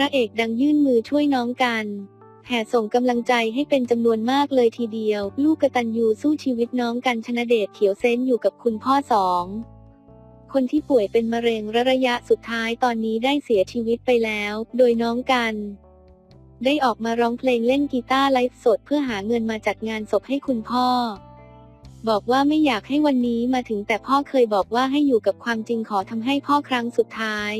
ระเอกดังยื่นมือช่วยน้องกันแผ่ส่งกำลังใจให้เป็นจำนวนมากเลยทีเดียว ลูกกตัญญูสู้ชีวิตน้องกันชนะเดชเขียวเซนอยู่กับคุณพ่อสองคนที่ป่วยเป็นมะเร็งระยะสุดท้ายตอนนี้ได้เสียชีวิตไปแล้ว โดยน้องกัน ได้ออกมาร้องเพลงเล่นกีตาร์ไลฟ์สดเพื่อหาเงินมาจัดงานศพให้คุณพ่อ บอกว่าไม่อยากให้วันนี้มาถึงแต่พ่อเคยบอกว่าให้อยู่กับความจริงขอทำให้พ่อครั้งสุดท้าย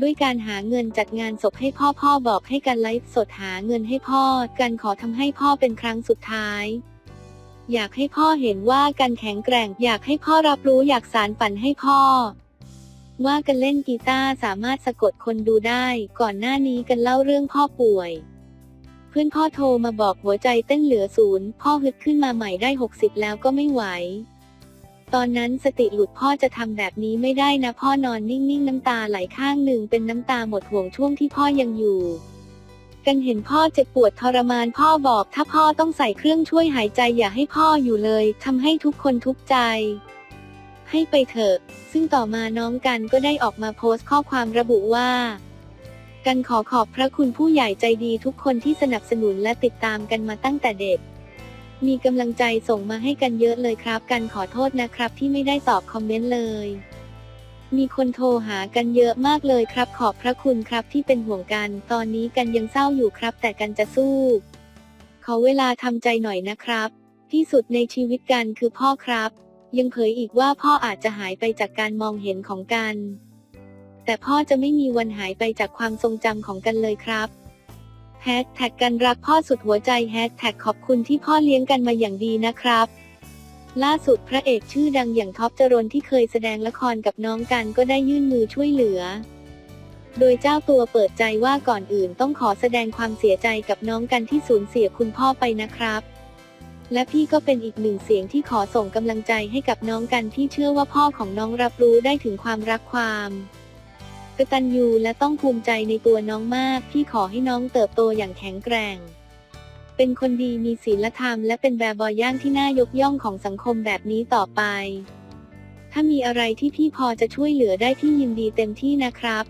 ด้วยการหาเงินจัดงานศพให้พ่อพ่อบอกให้การไลฟ์สดหาเงินให้พ่อ การขอทำให้พ่อเป็นครั้งสุดท้าย อยากให้พ่อเห็นว่าการแข็งแกร่ง อยากให้พ่อรับรู้อยากสารฝันให้พ่อว่ากันเล่นกีตาร์สามารถสะกดคนดูได้ ก่อนหน้านี้กันเล่าเรื่องพ่อป่วย เพื่อนพ่อโทรมาบอกหัวใจเต้นเหลือศูนย์ พ่อฮึดขึ้นมาใหม่ได้ 60 แล้วก็ไม่ไหว ตอนนั้นสติหลุดพ่อจะทำแบบนี้ไม่ได้นะพ่อนอนนิ่งๆน้ำตาไหลข้างหนึ่งเป็นน้ำตาหมดห่วงช่วงที่พ่อยังอยู่ กันเห็นพ่อเจ็บปวดทรมานพ่อบอกถ้าพ่อต้องใส่เครื่องช่วยหายใจอย่าให้พ่ออยู่เลยทำให้ทุกคนทุกข์ใจ ให้ไปเถอะ ซึ่งต่อมาน้องกันก็ได้ออกมาโพสต์ข้อความระบุว่ากันขอขอบพระคุณผู้ใหญ่ใจดีทุกคนที่สนับสนุนและติดตามกันมาตั้งแต่เด็ก มีกำลังใจส่งมาให้กันเยอะเลยครับ กันขอโทษนะครับที่ไม่ได้ตอบคอมเมนต์เลย มีคนโทรหากันเยอะมากเลยครับ ขอบพระคุณครับที่เป็นห่วงกัน ตอนนี้กันยังเศร้าอยู่ครับ แต่กันจะสู้ ขอเวลาทำใจหน่อยนะครับ ที่สุดในชีวิตกันคือพ่อครับ ยังเผยอีกว่าพ่ออาจจะหายไปจากการมองเห็นของกัน แต่พ่อจะไม่มีวันหายไปจากความทรงจำของกันเลยครับ แฮชแท็กกันรักพ่อสุดหัวใจแฮชแท็กขอบคุณที่พ่อเลี้ยงกันมาอย่างดีนะครับ ล่าสุดพระเอกชื่อดังอย่างท็อปจรนที่เคยแสดงละครกับน้องกันก็ได้ยื่นมือช่วยเหลือ โดยเจ้าตัวเปิดใจว่าก่อนอื่นต้องขอแสดงความเสียใจกับน้องกันที่สูญเสียคุณพ่อไปนะครับ และพี่ก็เป็นอีกหนึ่งเสียงที่ขอส่งกำลังใจให้กับน้องกันที่เชื่อว่าพ่อของน้องรับรู้ได้ถึงความรักความ กตัญญูและต้องภูมิใจในตัวน้องมากพี่ขอให้น้องเติบโตอย่างแข็งแกร่ง เป็นคนดีมีศีลธรรมและเป็นแบบบอยย่างที่น่ายกย่องของสังคมแบบนี้ต่อไป ถ้ามีอะไรที่พี่พอจะช่วยเหลือได้พี่ยินดีเต็มที่นะครับ